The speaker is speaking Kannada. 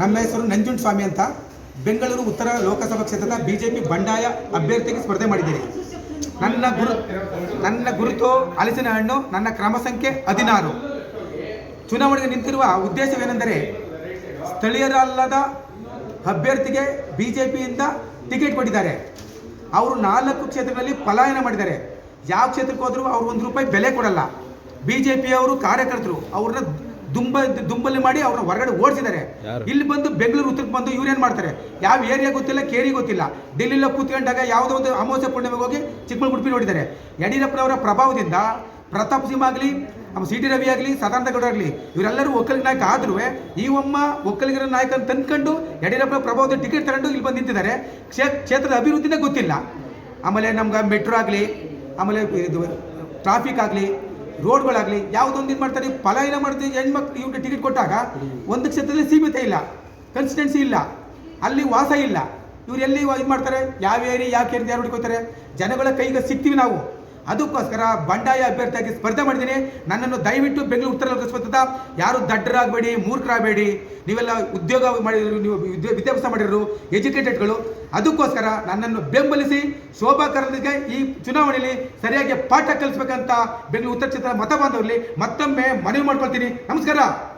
ನಂಜುಂಡ ಸ್ವಾಮಿ ಅಂತ ಬೆಂಗಳೂರು ಉತ್ತರ ಲೋಕಸಭಾ ಕ್ಷೇತ್ರದ ಬಿಜೆಪಿ ಬಂಡಾಯ ಅಭ್ಯರ್ಥಿಗೆ ಸ್ಪರ್ಧೆ ಮಾಡಿದ್ದೀನಿ. ನನ್ನ ಗುರು ನನ್ನ ಗುರುತು ಹಲಸಿನ ಹಣ್ಣು, ನನ್ನ ಕ್ರಮ ಸಂಖ್ಯೆ ಹದಿನಾರು. ಚುನಾವಣೆಗೆ ನಿಂತಿರುವ ಉದ್ದೇಶವೇನೆಂದರೆ ಸ್ಥಳೀಯರಲ್ಲದ ಅಭ್ಯರ್ಥಿಗೆ ಬಿಜೆಪಿಯಿಂದ ಟಿಕೆಟ್ ಕೊಟ್ಟಿದ್ದಾರೆ. ಅವರು ನಾಲ್ಕು ಕ್ಷೇತ್ರಗಳಲ್ಲಿ ಪಲಾಯನ ಮಾಡಿದ್ದಾರೆ. ಯಾವ ಕ್ಷೇತ್ರಕ್ಕೆ ಹೋದರೂ ಅವ್ರು ಒಂದು ರೂಪಾಯಿ ಬೆಲೆ ಕೊಡಲ್ಲ. ಬಿ ಜೆ ಪಿಯವರು ಕಾರ್ಯಕರ್ತರು, ಅವ್ರನ್ನ ದುಂಬ ದುಂಬಲ್ಲಿ ಮಾಡಿ ಅವ್ರನ್ನ ಹೊರಗಡೆ ಓಡಿಸಿದ್ದಾರೆ. ಇಲ್ಲಿ ಬಂದು ಬೆಂಗಳೂರು ಉತ್ತರಕ್ಕೆ ಬಂದು ಇವ್ರೇನು ಮಾಡ್ತಾರೆ? ಯಾವ ಏರಿಯಾ ಗೊತ್ತಿಲ್ಲ ಕೇರಿ ಗೊತ್ತಿಲ್ಲ. ಡೆಲ್ಲಿలో ಕೂತ್ಕೊಂಡಾಗ ಯಾವುದೋ ಒಂದು ಅಮಾವಾಸ್ಯ ಪೂರ್ಣಿಮೆಗೆ ಹೋಗಿ ಚಿಕ್ಕಮಗಳೂರು ನೋಡಿದ್ದಾರೆ. ಯಡಿಯೂರಪ್ಪನವರ ಪ್ರಭಾವದಿಂದ ಪ್ರತಾಪ್ ಸಿಂಹ ಆಗಲಿ ನಮ್ಮ ಸಿ ಟಿ ರವಿ ಆಗಲಿ ಸದಾನಂದ ಗೌಡ ಆಗಲಿ ಇವರೆಲ್ಲರೂ ಒಕ್ಕಲಿಗ ನಾಯಕ ಆದ್ರೂ ಈ ಒಮ್ಮ ಒಕ್ಕಲಿಗರ ನಾಯಕ ಅಂತ ತಂದ್ಕೊಂಡು ಯಡಿಯೂರಪ್ಪನ ಪ್ರಭಾವದ ಟಿಕೆಟ್ ತಗೊಂಡು ಇಲ್ಲಿ ಬಂದು ನಿಂತಿದ್ದಾರೆ. ಕ್ಷೇತ್ರದ ಅಭಿವೃದ್ಧಿನೇ ಗೊತ್ತಿಲ್ಲ. ಆಮೇಲೆ ನಮ್ಗೆ ಮೆಟ್ರೋ ಆಗಲಿ ಆಮೇಲೆ ಇದು ಟ್ರಾಫಿಕ್ ಆಗಲಿ ರೋಡ್ಗಳಾಗಲಿ, ಯಾವುದೊಂದು ಇದು ಮಾಡ್ತಾರೆ, ಪಲಾಯನ ಮಾಡ್ತೀವಿ, ಹೆಣ್ಮಕ್ಳು ಇವ್ರಿಗೆ ಟಿಕೆಟ್ ಕೊಟ್ಟಾಗ ಒಂದು ಕ್ಷೇತ್ರದಲ್ಲಿ ಸೀಮಿತ ಇಲ್ಲ ಕನ್ಸಿಸ್ಟೆನ್ಸಿ ಇಲ್ಲ, ಅಲ್ಲಿ ವಾಸ ಇಲ್ಲ. ಇವರೆಲ್ಲಿ ಇದು ಮಾಡ್ತಾರೆ? ಯಾವ ಏರಿ ಯಾವ ಕೇರಿ ಯಾರು ಹುಡ್ಕೋತಾರೆ? ಜನಗಳ ಕೈಗೆ ಸಿಗ್ತೀವಿ ನಾವು. ಅದಕ್ಕೋಸ್ಕರ ಬಂಡಾಯ ಅಭ್ಯರ್ಥಿಯಾಗಿ ಸ್ಪರ್ಧೆ ಮಾಡಿದ್ದೀನಿ. ನನ್ನನ್ನು ದಯವಿಟ್ಟು ಬೆಂಗಳೂರು ಉತ್ತರ ಲೋಕಸಭಾ ಯಾರು ದಡ್ಡರಾಗಬೇಡಿ, ಮೂರ್ಖರಾಗಬೇಡಿ. ನೀವೆಲ್ಲ ಉದ್ಯೋಗ ಮಾಡಿದ್ರು, ನೀವು ವಿದ್ಯಾ- ವಿದ್ಯಾಭ್ಯಾಸ ಮಾಡಿದ್ರು, ಎಜುಕೇಟೆಡ್ಗಳು. ಅದಕ್ಕೋಸ್ಕರ ನನ್ನನ್ನು ಬೆಂಬಲಿಸಿ ಶೋಭಾ ಕರಂದಿಗೆ ಈ ಚುನಾವಣೆಯಲ್ಲಿ ಸರಿಯಾಗಿ ಪಾಠ ಕಲಿಸ್ಬೇಕಂತ ಬೆಂಗಳೂರು ಉತ್ತರ ಕ್ಷೇತ್ರ ಮತ ಬಾಂಧವರಲ್ಲಿ ಮತ್ತೊಮ್ಮೆ ಮನವಿ ಮಾಡ್ಕೊಳ್ತೀನಿ. ನಮಸ್ಕಾರ.